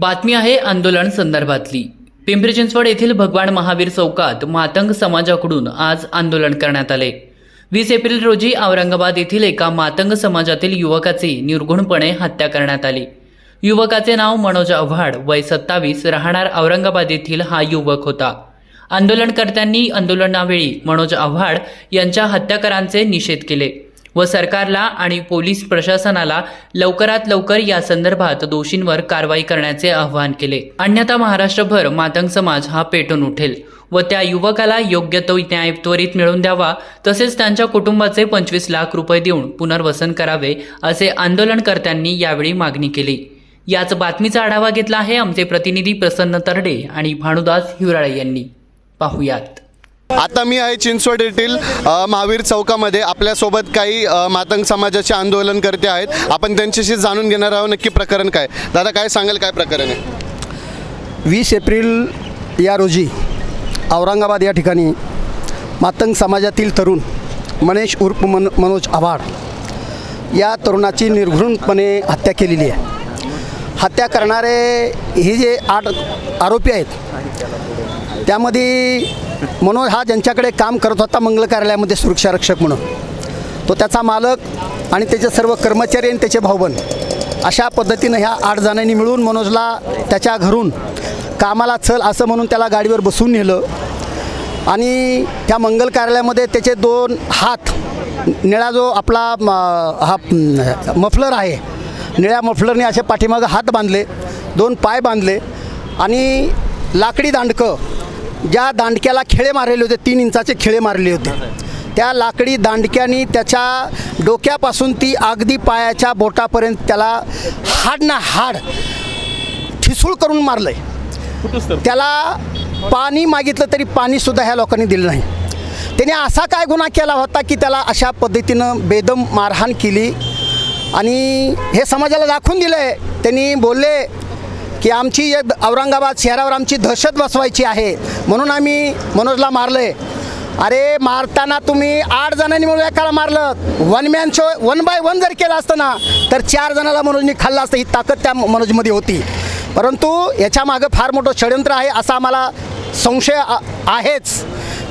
बातमी आहे आंदोलन संदर्भातली. पिंपरी चिंचवड येथील भगवान महावीर चौकात मातंग समाजाकडून आज आंदोलन करण्यात आले. वीस एप्रिल रोजी औरंगाबाद येथील एका मातंग समाजातील युवकाची निर्घुणपणे हत्या करण्यात आली. युवकाचे नाव मनोज आव्हाड वय सत्तावीस राहणार औरंगाबाद येथील हा युवक होता. आंदोलनकर्त्यांनी आंदोलनावेळी मनोज आव्हाड यांच्या हत्याकारांचे निषेध केले. व सरकारला आणि पोलीस प्रशासनाला लवकरात लवकर या संदर्भात दोषींवर कारवाई करण्याचे आवाहन केले. अन्यथा महाराष्ट्रभर मातंग समाज हा पेटून उठेल व त्या युवकाला योग्य तो न्याय त्वरित मिळवून द्यावा तसेच त्यांच्या कुटुंबाचे पंचवीस लाख रुपये देऊन पुनर्वसन करावे असे आंदोलनकर्त्यांनी यावेळी मागणी केली. याच बातमीचा आढावा घेतला आहे आमचे प्रतिनिधी प्रसन्न तरडे आणि भानुदास हिवराळे यांनी. पाहुयात. आता मी आहे चिंचवड येथील महावीर चौकामध्ये. आपल्यासोबत काही मातंग समाजाचे आंदोलन करते आहेत. आपण त्यांच्याशी जाणून घेणार आहोत नक्की प्रकरण काय दादा काय सांगाल काय प्रकरण आहे? वीस एप्रिल या रोजी औरंगाबाद या ठिकाणी मातंग समाजातील तरुण मनेश उर्फ मन मनोज आव्हाड या तरुणाची निर्घृणपणे हत्या केलेली आहे. हत्या करणारे हे जे आठ आरोपी आहेत त्यामध्ये मनोज हा ज्यांच्याकडे काम करत होता मंगल कार्यालयामध्ये सुरक्षारक्षक म्हणून. तो त्याचा मालक आणि त्याचे सर्व कर्मचारी आणि त्याचे भाऊबंद अशा पद्धतीनं ह्या आठ जणांनी मिळून मनोजला त्याच्या घरून कामाला चल असं म्हणून त्याला गाडीवर बसून नेलं. आणि त्या मंगल कार्यालयामध्ये त्याचे दोन हात निळा जो आपला हा मफलर आहे निळ्या मफलरने असे पाठीमागं हात बांधले दोन पाय बांधले आणि लाकडी दांडकं ज्या दांडक्याला खेळे मारलेले होते तीन इंचाचे खेळे मारले होते. त्या लाकडी दांडक्यानी त्याच्या डोक्यापासून ती अगदी पायाच्या बोटापर्यंत त्याला हाड ना हाड ठिसूळ करून मारलं आहे त्याला पाणी मागितलं तरी पाणीसुद्धा ह्या लोकांनी दिलं नाही. त्याने असा काय गुन्हा केला होता की त्याला अशा पद्धतीनं बेदम मारहाण केली आणि हे समाजाला दाखवून दिलं आहे त्यांनी बोलले की आमची एक औरंगाबाद शहरावर आमची दहशत बसवायची आहे. म्हणून आम्ही मनोजला मारलं आहे अरे मारताना तुम्ही आठ जणांनी म्हणून एकाला मारलं. One man show one by one जर केलं असतं ना तर चार जणाला मनोजनी खाल्लं असतं. ही ताकद त्या मनोजमध्ये होती. परंतु याच्या मागं फार मोठं षडयंत्र आहे असा आम्हाला संशय आहेच.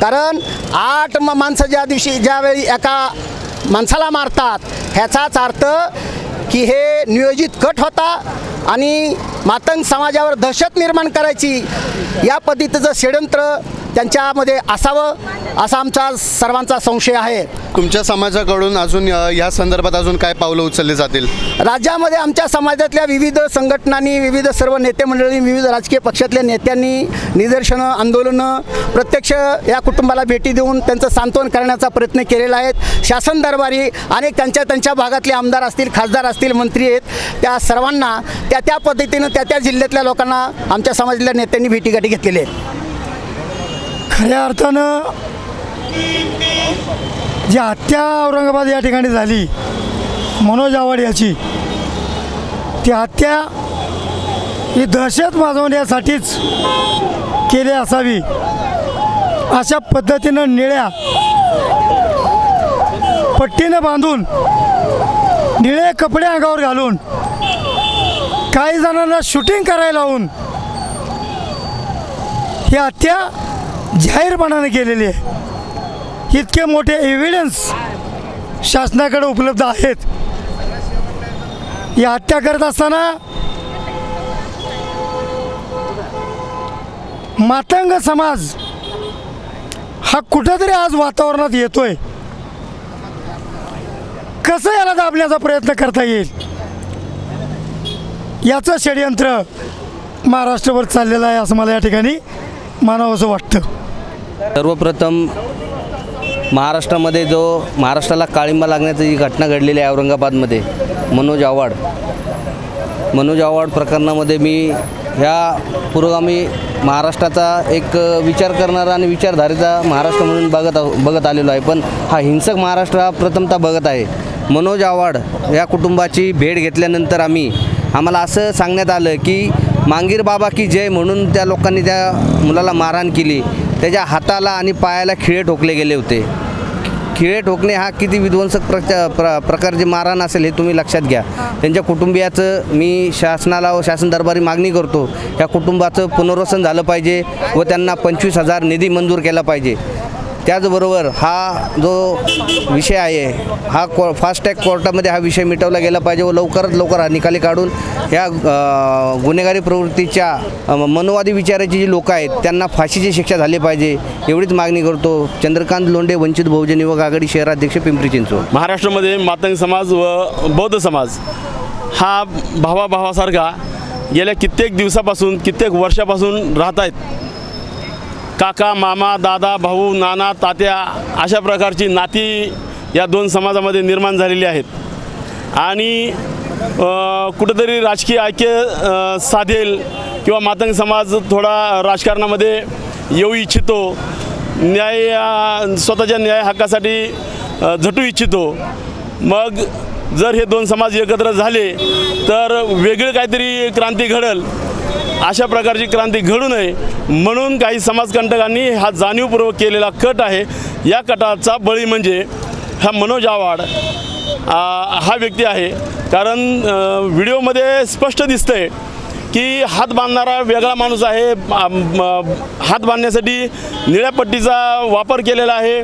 कारण आठ म माणसं ज्या दिवशी ज्यावेळी एका माणसाला मारतात ह्याचाच अर्थ की हे नियोजित कट होता आणि मातंग समाजावर दहशत निर्माण करायची या पद्धतीचं षडयंत्र त्यांच्यामध्ये असावं असा आमचा सर्वांचा संशय आहे. तुमच्या समाजाकडून अजून या संदर्भात अजून काय पावलं उचलली जातील? राज्यामध्ये आमच्या समाजातल्या विविध संघटनांनी विविध सर्व नेते मंडळी विविध राजकीय पक्षातल्या नेत्यांनी निदर्शनं आंदोलनं प्रत्यक्ष या कुटुंबाला भेटी देऊन त्यांचं सांत्वन करण्याचा प्रयत्न केलेला आहे. शासन दरबारी अनेक त्यांच्या त्यांच्या भागातले आमदार असतील खासदार असतील मंत्री आहेत त्या सर्वांना त्या त्या पद्धतीनं त्या त्या जिल्ह्यातल्या लोकांना आमच्या समाजातल्या नेत्यांनी भेटीगाठी घेतलेली आहे. खऱ्या अर्थानं जी हत्या औरंगाबाद या ठिकाणी झाली मनोज आव्हाड याची ती हत्या ही दहशत माजवण्यासाठीच केली असावी अशा पद्धतीनं निळ्या पट्टीनं बांधून निळे कपडे अंगावर घालून काही जणांना शूटिंग करायला लावून ही हत्या जाहीरपणाने केलेली आहे. इतके मोठे एव्हिडन्स शासनाकडे उपलब्ध आहेत. ही हत्या करत असताना मातंग समाज हा कुठंतरी आज वातावरणात येतोय. कसं याला दाबण्याचा प्रयत्न करता येईल? याचं षडयंत्र महाराष्ट्रभर चाललेलं आहे असं मला या ठिकाणी मानावं असं वाटतं. सर्वप्रथम महाराष्ट्रामध्ये जो महाराष्ट्राला काळिंबा लागण्याची जी घटना घडलेली आहे औरंगाबादमध्ये मनोज आव्हाड. मनोज आव्हाड प्रकरणामध्ये मी ह्या पुरोगामी महाराष्ट्राचा एक विचार करणारा आणि विचारधारेचा महाराष्ट्र म्हणून बघत बघत आलेलो आहे. पण हा हिंसक महाराष्ट्र हा प्रथमतः बघत आहे. मनोज आव्हाड या कुटुंबाची भेट घेतल्यानंतर आम्ही आम्हाला असं सांगण्यात आलं की मांगीर बाबा की जय म्हणून त्या लोकांनी त्या मुलाला मारहाण केली. त्याच्या हाताला आणि पायाला खिळे ठोकले गेले होते. खिळे ठोकणे हा किती विध्वंसक प्रचा प्र प्रकारचे मारहाण असेल हे तुम्ही लक्षात घ्या. त्यांच्या कुटुंबियाचं मी शासनाला व शासन दरबारी मागणी करतो. या कुटुंबाचं पुनर्वसन झालं पाहिजे व त्यांना पंचवीस हजार निधी मंजूर केला पाहिजे. त्याचबरोबर हा जो विषय आहे हा को फास्टॅग कोर्टामध्ये हा विषय मिटवला गेला पाहिजे व लवकरात लवकर हा निकाली काढून या गुन्हेगारी प्रवृत्तीच्या मनोवादी विचाराची जी लोकं आहेत त्यांना फाशीची शिक्षा झाली पाहिजे एवढीच मागणी करतो. चंद्रकांत लोंढे वंचित बहुजन युवक आघाडी शहराध्यक्ष पिंपरी चिंचवड. महाराष्ट्रामध्ये मातंग समाज व बौद्ध समाज हा भावाभावासारखा गेल्या कित्येक दिवसापासून कित्येक वर्षापासून राहत आहेत काका मामा दादा भाऊ नाना तात्या अशा प्रकारची नाती या दोन समाजामध्ये निर्माण झालेली आहेत. आणि कुठंतरी राजकीय ऐक्य साधेल किंवा मातंग समाज थोडा राजकारणामध्ये येऊ इच्छितो न्याय स्वतःच्या न्याय हक्कासाठी झटू इच्छितो. मग जर हे दोन समाज एकत्र झाले तर वेगळं काहीतरी क्रांती घडल. अशा प्रकारची क्रांती घडू नये म्हणून काही समाजकंटकांनी हा जाणीवपूर्वक केलेला कट आहे. या कटाचा बळी म्हणजे हा मनोज आव्हाड हा व्यक्ती आहे. कारण व्हिडिओमध्ये स्पष्ट दिसतं आहे की हात बांधणारा वेगळा माणूस आहे. हात बांधण्यासाठी निळ्या पट्टीचा वापर केलेला आहे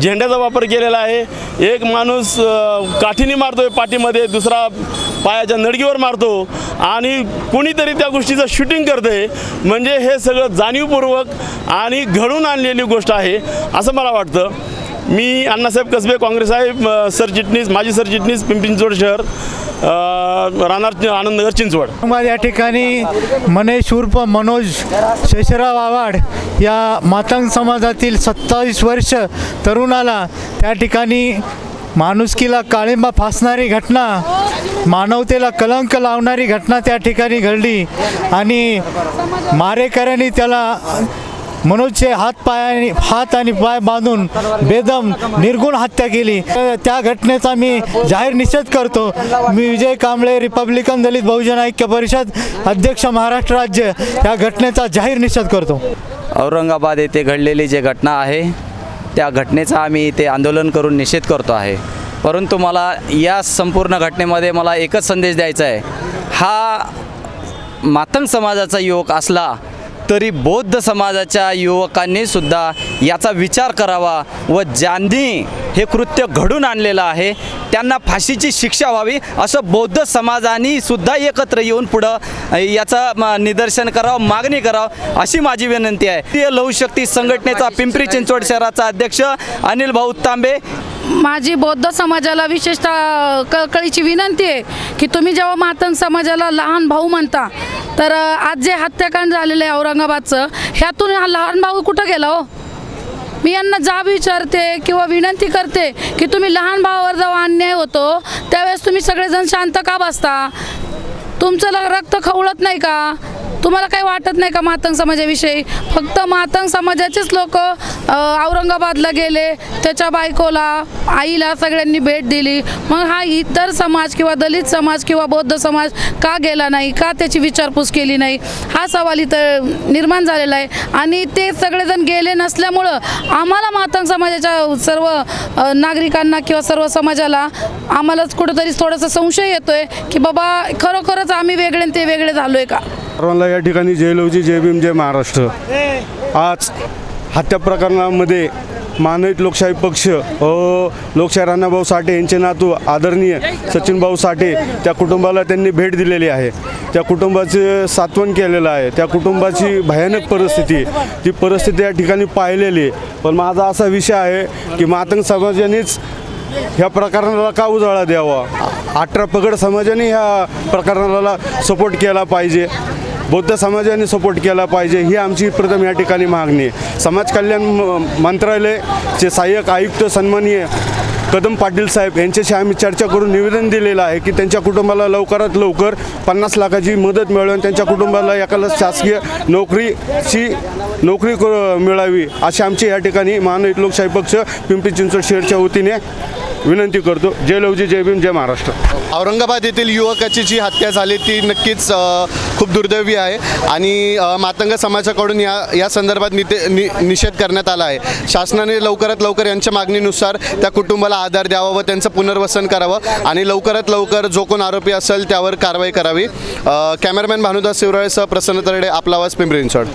झेंड्याचा वापर केलेला आहे. एक माणूस काठीने काठीने मारतोय पाठीमध्ये दुसरा पायाच्या नडगीवर मारतो. आणि कुणीतरी त्या गोष्टीचं शूटिंग करते म्हणजे हे सगळं जाणीवपूर्वक आणि घडून आणलेली गोष्ट आहे असं मला वाटतं. मी अण्णासाहेब कसबे काँग्रेस आहे सरचिटणीस माजी सरचिटणीस पिंपरी चिंचवड शहर राहणार आनंदनगर चिंचवड. या ठिकाणी मनेश उर्फ मनोज शेषराव आव्हाड या मातंग समाजातील सत्तावीस वर्ष तरुणाला त्या ठिकाणी माणुसकीला काळिंबा फासणारी घटना मानवतेला कलंक लावणारी घटना त्या ठिकाणी घडली आणि मारेकऱ्यांनी त्याला मनोजचे हात पायाने हात आणि पाय बांधून बेदम निर्गुण हत्या केली. तर त्या घटनेचा मी जाहीर निषेध करतो. मी विजय कांबळे रिपब्लिकन दलित बहुजन ऐक्य परिषद अध्यक्ष महाराष्ट्र राज्य या घटनेचा जाहीर निषेध करतो. औरंगाबाद येथे घडलेली जी घटना आहे त्या घटनेचा आम्ही इथे आंदोलन करून निषेध करतो आहे. परंतु मला या संपूर्ण घटनेमध्ये मला एकच संदेश द्यायचा आहे. हा मातंग समाजाचा युवक असला तरी बौद्ध समाजाच्या युवकांनी सुद्धा याचा विचार करावा व ज्यांनी हे कृत्य घडून आणलेलं आहे त्यांना फाशीची शिक्षा व्हावी असं बौद्ध समाजाने सुद्धा एकत्र येऊन पुढं याचं म, निदर्शन करावं मागणी करावं अशी माझी विनंती आहे. राष्ट्रीय लघुशक्ती संघटनेचा पिंपरी चिंचवड शहराचा अध्यक्ष अनिल भाऊ तांबे. माझी बौद्ध समाजाला विशेषतः कळकळीची विनंती आहे की तुम्ही जेव्हा मातंग समाजाला लहान भाऊ म्हणता तर आज जे हत्याकांड झालेलं आहे औरंगाबादचं ह्यातून हा लहान भाऊ कुठं गेला हो? मी यांना जाब विचारते किंवा विनंती करते की तुम्ही लहान भावावर जेव्हा अन्याय होतो त्यावेळेस तुम्ही सगळेजण शांत का बसता? तुमचं रक्त खवळत नाही का? तुम्हाला काही वाटत नाही का मातंग समाजाविषयी? फक्त मातंग समाजाचेच लोक औरंगाबादला गेले त्याच्या बायकोला आईला सगळ्यांनी भेट दिली. मग हा इतर समाज किंवा दलित समाज किंवा बौद्ध समाज का गेला नाही? का त्याची विचारपूस केली नाही? हा सवाल इथं निर्माण झालेला आहे. आणि ते सगळेजण गेले नसल्यामुळं आम्हाला मातंग समाजाच्या सर्व नागरिकांना किंवा सर्व समाजाला आम्हालाच कुठंतरी थोडासा संशय येतोय की बाबा खरोखरच आम्ही वेगळे आणि ते वेगळे झालो आहे का? सर्वांना या ठिकाणी जय लवजी जय भीम जय महाराष्ट्र. आज हत्या प्रकरणामध्ये मानवित लोकशाही पक्ष लोकशाही राणाभाऊ साठे यांचे नातू आदरणीय सचिनभाऊ साठे त्या कुटुंबाला त्यांनी भेट दिलेली आहे. त्या कुटुंबाचे सात्वन केलेलं आहे. त्या कुटुंबाची भयानक परिस्थिती ती परिस्थिती या ठिकाणी पाहिलेली आहे. पण माझा असा विषय आहे की मातंग समाजानेच ह्या प्रकरणाला का उजाळा द्यावा? अठरा पगड समाजाने ह्या प्रकरणाला सपोर्ट केला पाहिजे. बौद्ध समाजाने सपोर्ट केला पाहिजे. ही आमची प्रथम या ठिकाणी मागणी आहे. समाज कल्याण म- मंत्रालयाचे सहाय्यक आयुक्त सन्माननीय कदम पाटील साहेब यांच्याशी आम्ही चर्चा करून निवेदन दिलेलं आहे की त्यांच्या कुटुंबाला लवकरात लवकर पन्नास लाखाची मदत मिळवून त्यांच्या कुटुंबाला एकाला शासकीय नोकरीची नोकरी क- मिळावी अशी आमची या ठिकाणी महानहित लोकशाही पक्ष पिंपरी चिंचवड शहरच्या वतीने विनंती करतो. जय लवजी जय भीम जय महाराष्ट्र. औरंगाबाद येथील युवकाची जी हत्या झाली ती नक्कीच खूप दुर्दैवी आहे. आणि मातंग समाजाकडून या या संदर्भात निते नि निषेध करण्यात आला आहे. शासनाने लवकरात लवकर यांच्या मागणीनुसार त्या कुटुंबाला आधार द्यावा व त्यांचं पुनर्वसन करावं. आणि लवकरात लवकर जो कोण आरोपी असेल त्यावर कारवाई करावी. कॅमेरमॅन कॅमेरामॅन भानुदास शिवराळेसह प्रसन्न तरडे आपला आवाज पिंपरी चिंचवड.